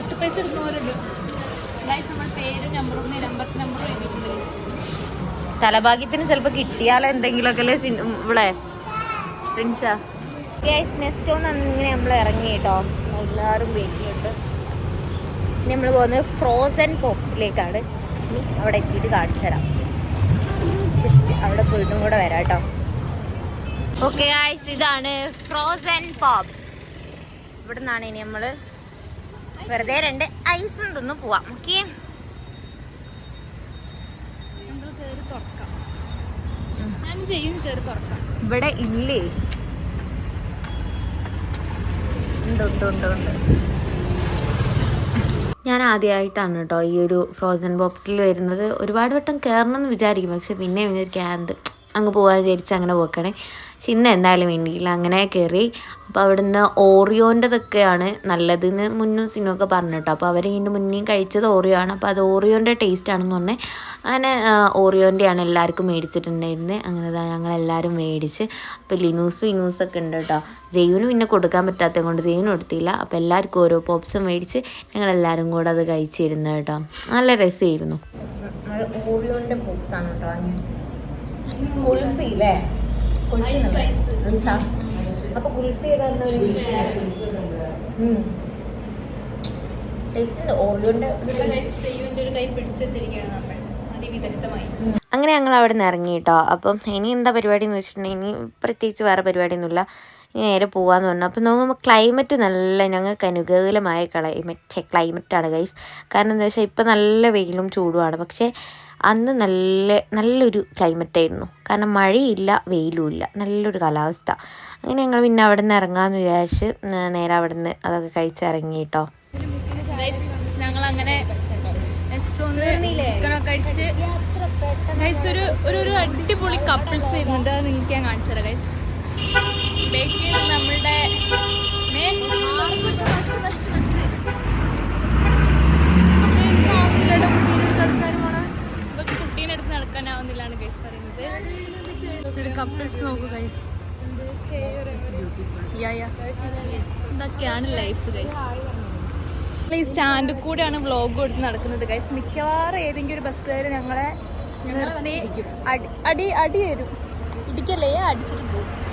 സർപ്രൈസ് നമ്മൾ പേരും നമ്പറും നമ്പർ നമ്പറും എഴുതിയിട്ടുണ്ട് തലഭാഗ്യത്തിന് ചിലപ്പോ കിട്ടിയാലോ എന്തെങ്കിലുമൊക്കെ ഇവിടെ പ്രിൻസാ നെക്സ്റ്റ് ഒന്ന് ഇങ്ങനെ നമ്മൾ ഇറങ്ങി കേട്ടോ എല്ലാവരും വെയിറ്റ് ഇനി നമ്മൾ പോകുന്നത് ഫ്രോസൺ പോപ്സിലേക്കാണ് ഇനി അവിടെ എത്തിയിട്ട് കാണിച്ചു തരാം. ജസ്റ്റ് അവിടെ പോയിട്ടും കൂടെ വരാം കേട്ടോ. ഓക്കെ ഐസ് ഇതാണ് ഫ്രോസൺ പോപ്പ് ഇവിടെ നിന്നാണ് ഇനി നമ്മൾ വെറുതെ രണ്ട് ഐസും തിന്ന് പോവാം. ഓക്കെ ഇവിടെ ഇല്ലേ? ഉണ്ട് ഉണ്ട് ഉണ്ട് ഉണ്ട്. ഞാൻ ആദ്യമായിട്ടാണ് കേട്ടോ ഈ ഒരു ഫ്രോസൺ ബോക്സിൽ വരുന്നത്. ഒരുപാട് വട്ടം കയറണമെന്ന് വിചാരിക്കും. പക്ഷെ പിന്നെ വിചാരിക്കാൻ എന്ത് അങ്ങ് പോകാൻ വിചാരിച്ച് അങ്ങനെ പോക്കണേ. ഇന്ന് എന്തായാലും വേണ്ടിയില്ല. അങ്ങനെ കയറി. അപ്പോൾ അവിടുന്ന് ഓറിയോന്റെതൊക്കെയാണ് നല്ലതെന്ന് മുന്നും സിനൊക്കെ പറഞ്ഞു കേട്ടോ. അപ്പോൾ അവർ ഇതിന്റെ മുന്നേയും കഴിച്ചത് ഓറിയോ ആണ് അപ്പോൾ അത് ഓറിയോന്റെ ടേസ്റ്റ് ആണെന്ന് പറഞ്ഞ് അങ്ങനെ ഓറിയോന്റെയാണ് എല്ലാവർക്കും മേടിച്ചിട്ടുണ്ടായിരുന്നത്. അങ്ങനെ ഞങ്ങളെല്ലാവരും മേടിച്ച്. അപ്പോൾ ലിനൂസും ഇനൂസൊക്കെ ഉണ്ട് കേട്ടോ. ജെയ്യൂന് പിന്നെ കൊടുക്കാൻ പറ്റാത്തത് കൊണ്ട് ജെയ്യൂന് കൊടുത്തില്ല. അപ്പോൾ എല്ലാവർക്കും ഓരോ പോപ്സും മേടിച്ച് ഞങ്ങളെല്ലാവരും കൂടെ അത് കഴിച്ചിരുന്നു കേട്ടോ. നല്ല രസമായിരുന്നു. ഓറിയോന്റെ പോപ്സാണ് കേട്ടോ. കുൽഫി അപ്പൊ അതിവിദഗ്ധമായി അങ്ങനെ ഞങ്ങൾ അവിടെ നിന്ന് ഇറങ്ങി കേട്ടോ അപ്പം ഇനി എന്താ പരിപാടി എന്ന് വെച്ചിട്ടുണ്ടെങ്കിൽ ഇനി പ്രത്യേകിച്ച് വേറെ പരിപാടിയൊന്നുമില്ല. ഇനി നേരെ പോകാമെന്ന് പറഞ്ഞു. അപ്പം നോക്കുമ്പോൾ ക്ലൈമറ്റ് നല്ല ഞങ്ങൾക്ക് അനുകൂലമായ ക്ലൈമറ്റ് ക്ലൈമറ്റാണ് ഗൈസ് കാരണം എന്താ വെച്ചാൽ ഇപ്പം നല്ല വെയിലും ചൂടുമാണ് പക്ഷേ അന്ന് നല്ല നല്ലൊരു ക്ലൈമറ്റ് ആയിരുന്നു. കാരണം മഴയില്ല വെയിലും ഇല്ല. നല്ലൊരു കാലാവസ്ഥ. അങ്ങനെ ഞങ്ങൾ പിന്നെ അവിടെ നിന്ന് ഇറങ്ങാമെന്ന് വിചാരിച്ച് നേരെ അവിടെ നിന്ന് അതൊക്കെ കഴിച്ചിറങ്ങി കേട്ടോ ഞങ്ങൾ അങ്ങനെ ചിക്കനൊക്കെ കഴിച്ച് ഗൈസ് ഒരു ഒരു ഒരു അടിപൊളി കപ്പിൾസ് ഇരുന്നുണ്ട് അത് നിങ്ങൾക്ക് ഞാൻ കാണിച്ചു തരാം ഗൈസ് ബേക്കിൽ നമ്മളുടെ main അപ്പൊ എനിക്ക് ആവുന്നില്ലല്ലോ കുട്ടീനെ എടുത്ത് നടക്കാൻ പോണ ഇവർക്ക് എടുത്ത് ഗൈസ് പറയുന്നത്. കപ്പിൾസ് നോക്കൂ ഗൈസ് ഇതൊക്കെയാണ് ലൈഫ് ഗൈസ് ഈ സ്റ്റാൻഡിൽ കൂടെയാണ് വ്ളോഗ് കൊടുത്ത് നടക്കുന്നത് ഗൈസ് മിക്കവാറും ഏതെങ്കിലും ഒരു ബസ്സുകാർ ഞങ്ങളെ അടി അടി അടി തരും ഇടിക്കല്ലേ? അടിച്ചിട്ട് പോകും.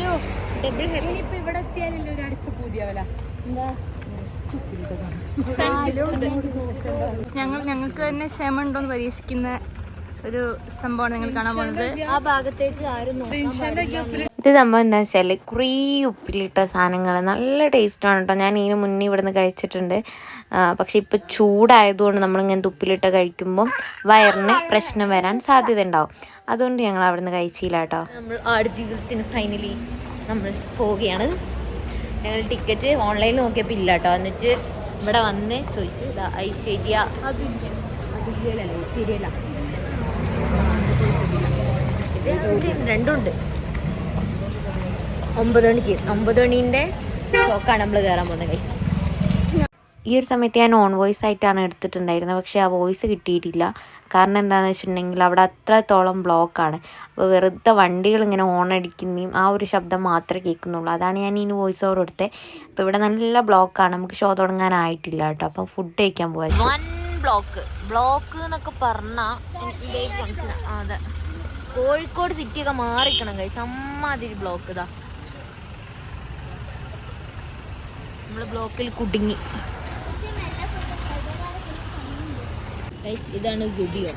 ഇനിയിപ്പോ ഇവിടെ എത്തിയാലല്ലോ ഒരു അടുത്ത് പൂതിയാവല എന്താ? ഞങ്ങൾ ഞങ്ങൾക്ക് തന്നെ ക്ഷമ ഉണ്ടോന്ന് പരീക്ഷിക്കുന്ന ഒരു സംഭവമാണ് നിങ്ങൾ കാണാൻ പോകുന്നത്. ആ ഭാഗത്തേക്ക് ആരും ഇത് സംഭവം എന്താ വെച്ചാൽ കുറേ ഉപ്പിലിട്ട സാധനങ്ങൾ നല്ല ടേസ്റ്റാണ് കേട്ടോ ഞാൻ ഇതിന് മുന്നേ ഇവിടുന്ന് കഴിച്ചിട്ടുണ്ട്. പക്ഷെ ഇപ്പോൾ ചൂടായതുകൊണ്ട് നമ്മളിങ്ങനത്തെ ഉപ്പിലിട്ട കഴിക്കുമ്പോൾ വയറിന് പ്രശ്നം വരാൻ സാധ്യത ഉണ്ടാവും. അതുകൊണ്ട് ഞങ്ങൾ അവിടുന്ന് കഴിച്ചില്ല കേട്ടോ നമ്മൾ ആട് ജീവിതത്തിന് ഫൈനലി നമ്മൾ പോവുകയാണ്. ഞങ്ങൾ ടിക്കറ്റ് ഓൺലൈനിൽ നോക്കിയപ്പോൾ ഇല്ല കേട്ടോ എന്നിട്ട് ഇവിടെ വന്ന് ചോദിച്ചു ഐശ്വര്യ. ഐശ്വര്യല്ല രണ്ടുണ്ട്. ഒമ്പത് മണിക്ക് ഒമ്പത് മണീന്റെ ഷോക്കാണ് നമ്മൾ കയറാൻ പോകുന്നത് കൈസ് ഈ ഒരു സമയത്ത് ഞാൻ ഓൺ വോയിസ് ആയിട്ടാണ് എടുത്തിട്ടുണ്ടായിരുന്നത് പക്ഷേ ആ വോയിസ് കിട്ടിയിട്ടില്ല. കാരണം എന്താണെന്ന് വെച്ചിട്ടുണ്ടെങ്കിൽ അവിടെ അത്രത്തോളം ബ്ലോക്കാണ്. അപ്പോൾ വെറുതെ വണ്ടികൾ ഇങ്ങനെ ഓൺ അടിക്കുന്നതും ആ ഒരു ശബ്ദം മാത്രമേ കേൾക്കുന്നുള്ളൂ. അതാണ് ഞാൻ ഇനി വോയിസ് ഓവർ കൊടുത്തത് അപ്പോൾ ഇവിടെ നല്ല ബ്ലോക്കാണ്. നമുക്ക് ഷോ തുടങ്ങാനായിട്ടില്ല കേട്ടോ. അപ്പം ഫുഡ് കഴിക്കാൻ വൺ ബ്ലോക്ക് ബ്ലോക്ക് എന്നൊക്കെ പറഞ്ഞാൽ അതെ. കോഴിക്കോട് സിറ്റി ഒക്കെ മാറിക്കണം കൈസ് അമ്മാതിരി ബ്ലോക്ക് ഇതാ. നമ്മൾ ബ്ലോക്കിൽ കുടുങ്ങി. ഇതാണ് സുഡിയോ.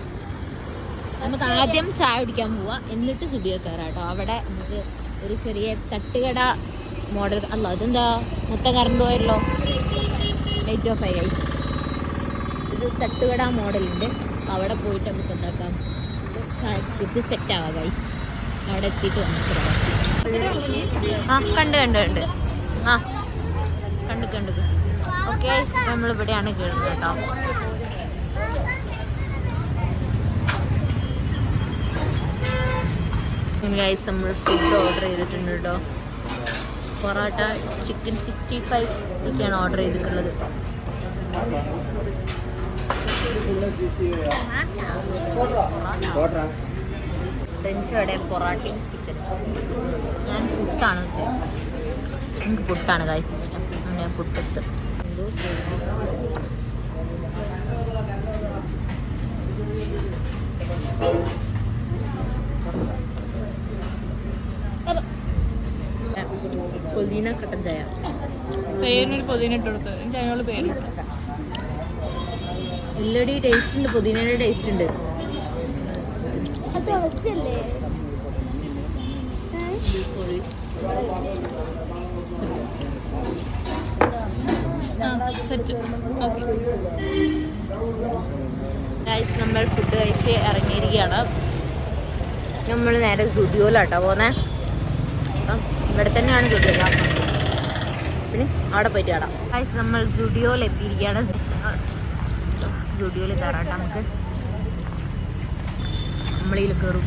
നമുക്ക് ആദ്യം ചായ കുടിക്കാൻ പോവാ. എന്നിട്ട് സുഡിയോ കയറാം കേട്ടോ. അവിടെ നമുക്ക് ഒരു ചെറിയ തട്ടുകട മോഡൽ അല്ല അതെന്താ? മൊത്തം കറണ്ട് പോയല്ലോ. ലൈറ്റ് ഓഫ് ആയി ഇത് തട്ടുകട മോഡലുണ്ട് അവിടെ പോയിട്ട് നമുക്ക് എന്താക്കാം? ഇത് സെറ്റ് ആവാം ഗൈസ് അവിടെ എത്തിയിട്ട് വന്നിട്ട് ആ കണ്ട് കണ്ട് കണ്ട്. ആ കണ്ടു കണ്ടു. ഓക്കെ നമ്മളിവിടെയാണ് കേൾക്കുന്നത് കേട്ടോ. ഗൈസ് നമ്മൾ ഫുഡ് ഓർഡർ ചെയ്തിട്ടുണ്ട് കേട്ടോ. പൊറോട്ട ചിക്കൻ സിക്സ്റ്റി ഫൈവ് ഒക്കെയാണ് ഓർഡർ ചെയ്തിട്ടുള്ളത്. ഫ്രണ്ട്സ് പൊറാട്ടയും ചിക്കൻ ഞാൻ പുട്ടാണ് എനിക്ക് പുട്ടാണ് ഇഷ്ടം. അതുകൊണ്ട് ഞാൻ പുട്ടെടുത്ത്. എന്തോ പുതിന കട്ടൻ ചായ. പേരിനൊരു പുതിന ഇട്ട് കൊടുത്തത് എനിക്ക് അതിനുള്ള പേര് എല്ലടി ടേസ്റ്റ് ഉണ്ട്. പുതിനയുടെ ടേസ്റ്റ് ഉണ്ട്. അത് അവസ്ഥയല്ലേ? സെറ്റ് ഓക്കെ ഗൈസ് നമ്മൾ ഫുഡ് കഴിച്ച് ഇറങ്ങിയിരിക്കുകയാണ്. നമ്മൾ നേരെ സ്റ്റുഡിയോയിലാട്ടോ പോന്നെ. അപ്പം ഇവിടെ തന്നെയാണ് സ്റ്റുഡിയോ പിന്നെ അവിടെ പോയിട്ട് കാണാം. നമ്മൾ സ്റ്റുഡിയോയിൽ എത്തിയിരിക്കുകയാണ് സ്റ്റുഡിയോയിൽ കയറാം നമുക്ക്. നമ്മളിൽ കയറും.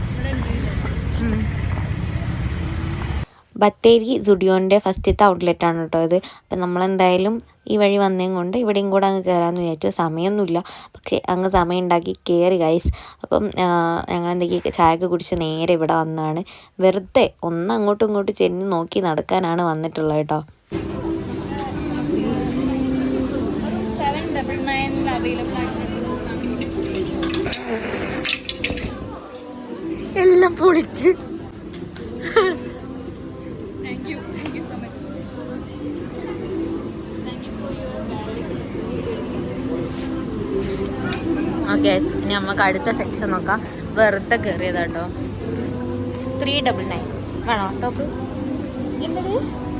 ബത്തേരി സുഡിയോന്റെ ഫസ്റ്റത്തെ ഔട്ട്ലെറ്റ് ആണ് കേട്ടോ ഇത്. അപ്പം നമ്മളെന്തായാലും ഈ വഴി വന്നതും കൊണ്ട് ഇവിടെയും കൂടെ അങ്ങ് കയറാമെന്ന് വിചാരിച്ചു. സമയമൊന്നുമില്ല പക്ഷേ അങ്ങ് സമയം ഉണ്ടാക്കി കയറി ഗൈസ് അപ്പം ഞങ്ങൾ എന്തെങ്കിലും ചായയൊക്കെ കുടിച്ച് നേരെ ഇവിടെ വന്നതാണ് വെറുതെ ഒന്ന് അങ്ങോട്ടും ഇങ്ങോട്ടും ചെന്ന് നോക്കി നടക്കാനാണ് വന്നിട്ടുള്ളത് കേട്ടോ. എല്ലാം പൊളിച്ച്. ഓക്കെ ഇനി നമുക്ക് അടുത്ത സെക്ഷൻ നോക്കാം. വെറുതെ കയറിയതാട്ടോ ത്രീ ഡബിൾ നയൻ വേണോ ടോപ്പ്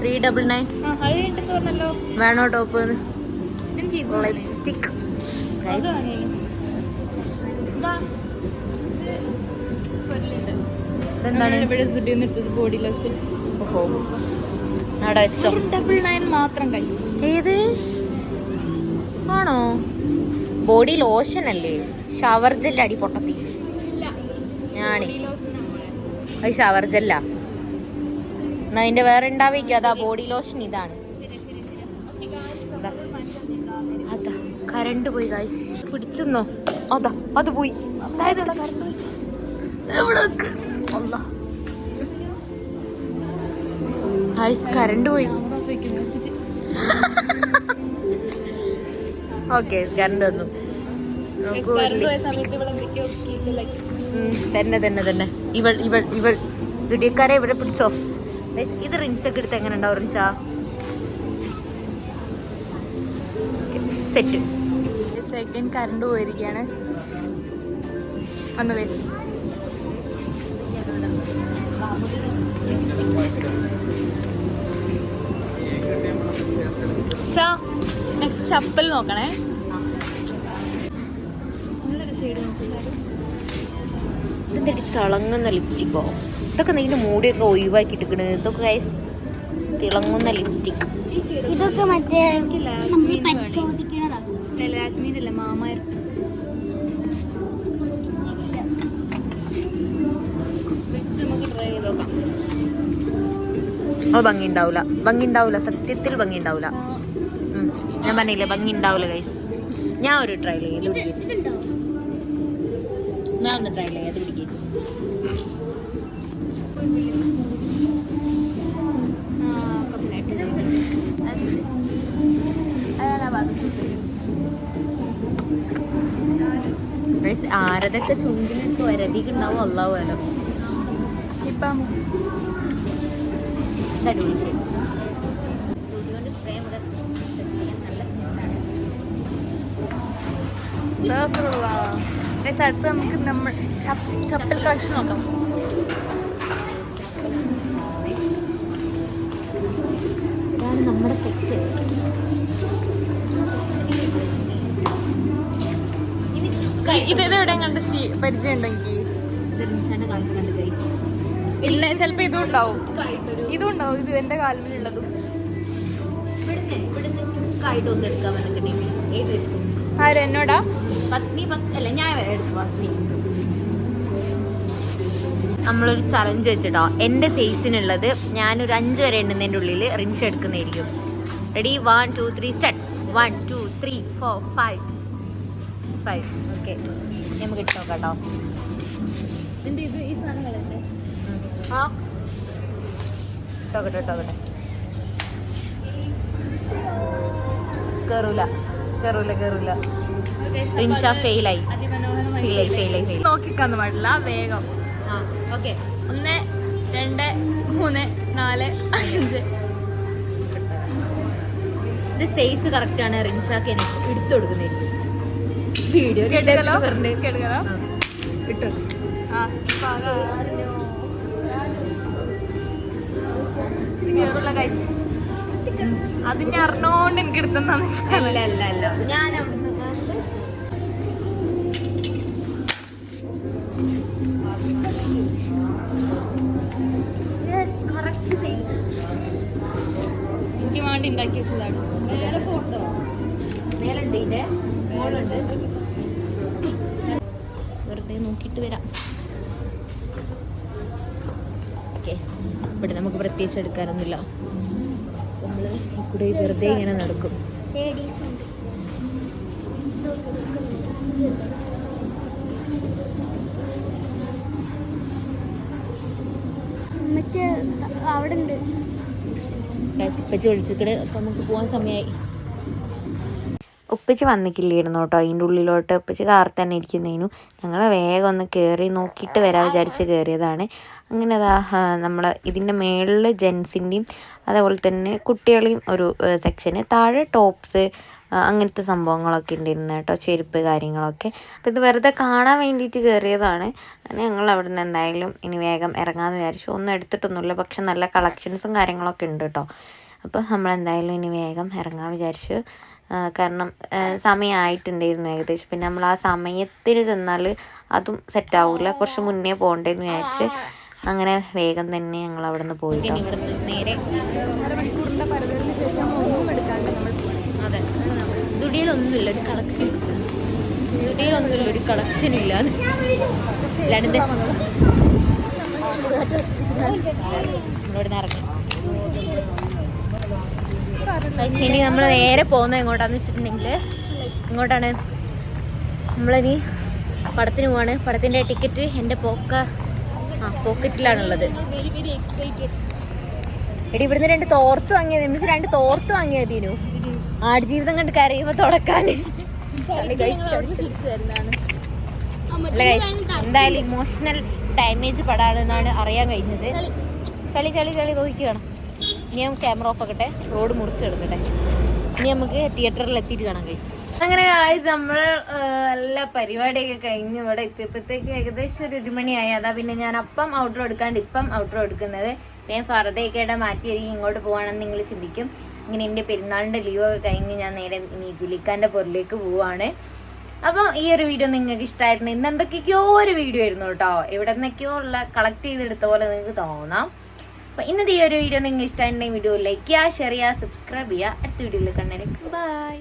ത്രീ ഡബിൾ നയൻ വേണോ ടോപ്പ് ലിപ്സ്റ്റിക് ഇതെന്താണ് ഇവിടെ സുഡിയിൽ ഇട്ടത് ബോഡി ലോഷൻ ഓഹോ. അവിടെ വെച്ചോ ഡബിൾ നയൻ മാത്രം ഏത്? ആണോ? ബോഡി ലോഷൻ അല്ലേ? ഷവർ ജെൽ അടി പൊട്ടത്തി. ഞാനേ. അത് ഷവർ ജെല്ലാ. എന്നാ അതിന്റെ വേറെ ഉണ്ടാവേക്കും. അതാ ബോഡി ലോഷൻ ഇതാണ്. അതാ. കരണ്ട് പോയി ഗായ്സ് പിടിച്ചെന്നോ? അതാ. അത് പോയി. എവിടെ? അല്ലാ. കറണ്ട് പോയി. ഓക്കെ കറണ്ട് വന്നു. തന്നെ തന്നെ തന്നെ. ഇവൾ ഇവൾ ഇവൾ. ചുടിയക്കാരെ ഇവിടെ പിടിച്ചോ. ഇത് റിൻസ് ഒക്കെ എടുത്ത് എങ്ങനെ ഉണ്ടാവും റിൻസാ സെറ്റ് സെക്കൻഡ് കറണ്ട് പോയിരിക്കുകയാണ് വന്നു ഗൈസ് നെക്സ്റ്റ് ചപ്പൽ നോക്കണേ. തിളങ്ങുന്ന ലിപ്സ്റ്റിക്കോ ഇതൊക്കെ നീന്റെ മൂടിയൊക്കെ ഒഴിവാക്കിയിട്ടിക്കണ് ഇതൊക്കെ ഗൈസ് തിളങ്ങുന്ന ലിപ്സ്റ്റിക് ഇതൊക്കെ മറ്റേ എനിക്ക് അത് ഭംഗി ഉണ്ടാവില്ല ഭംഗി ഉണ്ടാവില്ല സത്യത്തിൽ ഭംഗി ഉണ്ടാവില്ല. ഞാൻ പറഞ്ഞില്ലേ ഭംഗി ഉണ്ടാവില്ല ഗൈസ് ഞാൻ ഒരു ട്രൈ ചെയ്ത് ഞാൻ ഒന്ന് ട്രൈ ആരതൊക്കെ ചുണ്ടിലിട്ട് ഒരതിക്കുണ്ടാവും അല്ലാവുമല്ലോ ഇപ്പം അടിപൊളി സ്പ്രേ നല്ല സ്മെല്ലാണ് ഗൈസ് അടുത്ത് നമുക്ക് നമ്മൾ ചപ്പൽ കളക്ഷൻ നോക്കാം. ഇതാണ് നമ്മുടെ സെക്ഷൻ. ഇത് എവിടെയും കണ്ട് പരിചയം ഉണ്ടെങ്കിൽ ചിലപ്പോ ഇതും ഉണ്ടാവും. ആയിട്ടൊരു ഇതും ഉണ്ടാവും ഇത് എന്റെ കാലിലുള്ളതും ഇവിടുന്ന് ഇവിടുന്ന് ക്യുക്കായിട്ട് ഒന്ന് എടുക്കാൻ പറ്റുന്നുണ്ടെങ്കിൽ ഏത് എടുക്കും? ആര് എന്നോടാ? പത്നി പത്ത് അല്ല ഞാൻ വരെ എടുത്തു ഫസ്റ്റ് നമ്മളൊരു ചലഞ്ച് വെച്ചിട്ടോ. എന്റെ സൈസിനുള്ളത് ഞാനൊരു അഞ്ച് വരെ എണ്ണുന്നതിന്റെ ഉള്ളിൽ റിൻഷ് എടുക്കുന്നതായിരിക്കും. Ready one two three start one two three four five five okay നമുക്ക് ഇട്ടോ കേട്ടോ എന്റെ ഇത് ഈ സാധനം കളയണ്ടേ ആ ടോക്കട്ടെ ടോക്കട്ടെ കേറൂല കേറൂല കേറൂല. റിൻഷ ഫെയിലായി. ഫെയിലായി ഫെയിലായി ഫെയിൽ നോക്കിക്കാന്ന് പാടില്ല വേഗം. ആ ഓക്കെ. ഒന്ന് രണ്ട് മൂന്ന് നാല് അഞ്ച്. ഇത് സൈസ് കറക്റ്റ് ആണ് റിൻഷാക്ക് എനിക്ക് എടുത്തു കൊടുക്കുന്നത്. വീഡിയോ കേട്ടുകലോ കേട്ടുകലോ ഇട്ടു ആ പാകാ. ഇത് കേറുള്ള കൈസ് അത് ഞാൻ അറിഞ്ഞോണ്ട് എനിക്ക് ഞാൻ അവിടുന്ന് സൈസ് എനിക്ക് വേണ്ടി ഉണ്ടാക്കി വെച്ചതാണ്. വേറെ ഫോട്ടോ. മേലുണ്ട് ഇതിന്റെ. മോളുണ്ട്. വെറുതെ നോക്കിയിട്ട് വരാം. ഇവിടെ നമുക്ക് പ്രത്യേകിച്ച് എടുക്കാറൊന്നുമില്ല നമ്മൾ കൂടെ വെറുതെ ഇങ്ങനെ നടക്കും. അവിടെ ഉണ്ട്. ഇപ്പച്ചി വിളിച്ചിട്ട് നമുക്ക് പോകാൻ സമയമായി ഉപ്പച്ചി വന്നിക്കില്ലായിരുന്നു കേട്ടോ. അതിന്റെ ഉള്ളിലോട്ട് ഉപ്പച്ചി കാർ തന്നെ ഇരിക്കുന്നതിനു ഞങ്ങൾ വേഗം ഒന്ന് കയറി നോക്കിയിട്ട് വരാൻ വിചാരിച്ച് കയറിയതാണ് അങ്ങനെ അതാ നമ്മൾ ഇതിന്റെ മേളിൽ ജെൻസിന്റെയും അതേപോലെ തന്നെ കുട്ടികളെയും ഒരു സെക്ഷന് താഴെ ടോപ്സ് അങ്ങനത്തെ സംഭവങ്ങളൊക്കെ ഉണ്ടായിരുന്നു കേട്ടോ. ചെരുപ്പ് കാര്യങ്ങളൊക്കെ. അപ്പം ഇത് വെറുതെ കാണാൻ വേണ്ടിയിട്ട് കയറിയതാണ് അങ്ങനെ ഞങ്ങൾ അവിടെ നിന്ന് എന്തായാലും ഇനി വേഗം ഇറങ്ങാമെന്ന് വിചാരിച്ചു. ഒന്നും എടുത്തിട്ടൊന്നുമില്ല. പക്ഷെ നല്ല കളക്ഷൻസും കാര്യങ്ങളൊക്കെ ഉണ്ട് കേട്ടോ. അപ്പോൾ നമ്മൾ എന്തായാലും ഇനി വേഗം ഇറങ്ങാൻ വിചാരിച്ചു. കാരണം സമയമായിട്ടുണ്ടായിരുന്നു ഏകദേശം. പിന്നെ നമ്മൾ ആ സമയത്തിന് ചെന്നാൽ അതും സെറ്റ് ആവില്ല കുറച്ച് മുന്നേ പോകണ്ടേന്ന് വിചാരിച്ച് അങ്ങനെ വേഗം തന്നെ ഞങ്ങൾ അവിടെ നിന്ന് പോയി ഒന്നുമില്ല ഒരു കളക്ഷൻ സുഡിയിലൊന്നുമില്ല ഒരു കളക്ഷൻ ഇല്ല. ഇറങ്ങി. ഇനി നമ്മൾ നേരെ പോകുന്നത് എങ്ങോട്ടാന്ന് വെച്ചിട്ടുണ്ടെങ്കിൽ എങ്ങോട്ടാണ്? നമ്മളിനി പടത്തിന് പോവാണ്. പടത്തിന്റെ ടിക്കറ്റ് എന്റെ പോക്ക ആ പോക്കറ്റിലാണുള്ളത്. എടി ഇവിടുന്ന് രണ്ട് തോർത്ത് വാങ്ങിയത്. മിസ് രണ്ട് തോർത്ത് വാങ്ങിയതിനു ആടുജീവിതം കണ്ട് കരയുമ്പോ തുടക്കാൻ എന്തായാലും ഇമോഷണൽ ഡാമേജ് പടാണെന്നാണ് അറിയാൻ കഴിഞ്ഞത്. ചളി. ചളി ചളി നോക്കിക്കണം ഇനി നമുക്ക് ക്യാമറ ഓഫ് ആക്കട്ടെ. റോഡ് മുറിച്ച് കിടക്കട്ടെ. ഇനി നമുക്ക് തിയേറ്ററിൽ എത്തിയിട്ട് കാണാം കഴിച്ചു അങ്ങനെ guys, നമ്മൾ എല്ലാ പരിപാടിയൊക്കെ കഴിഞ്ഞ് ഇവിടെ എത്തിയപ്പോഴത്തേക്ക് ഏകദേശം ഒരു ഒരു മണിയായി അതാ പിന്നെ ഞാൻ അപ്പം ഔട്ടർ എടുക്കാണ്ട് ഇപ്പം ഔട്ടർ എടുക്കുന്നത്. ഞാൻ ഫറദയൊക്കെ മാറ്റി ഒരുങ്ങി ഇങ്ങോട്ട് പോകണമെന്ന് നിങ്ങൾ ചിന്തിക്കും. ഇങ്ങനെ എന്റെ പെരുന്നാളിന്റെ ലീവൊക്കെ കഴിഞ്ഞ് ഞാൻ നേരെ ഇനി ജിലിക്കാന്റെ പൊരിലേക്ക് പോവാണ്. അപ്പം ഈ ഒരു വീഡിയോ നിങ്ങൾക്ക് ഇഷ്ടമായിരുന്നു ഇന്ന് എന്തൊക്കെയൊക്കെയോ ഒരു വീഡിയോ ആയിരുന്നു കേട്ടോ. എവിടെ നിന്നൊക്കെയോ ഉള്ള കളക്ട് ചെയ്തെടുത്ത പോലെ നിങ്ങൾക്ക് തോന്നാം. അപ്പം ഇന്നത്തെ ഈ ഒരു വീഡിയോ നിങ്ങൾക്ക് ഇഷ്ടമായിട്ടുണ്ടെങ്കിൽ വീഡിയോ ലൈക്ക് ചെയ്യുക ഷെയർ ചെയ്യുക സബ്സ്ക്രൈബ് ചെയ്യുക. അടുത്ത വീഡിയോയിൽ കണ്ടേക്കും ബൈ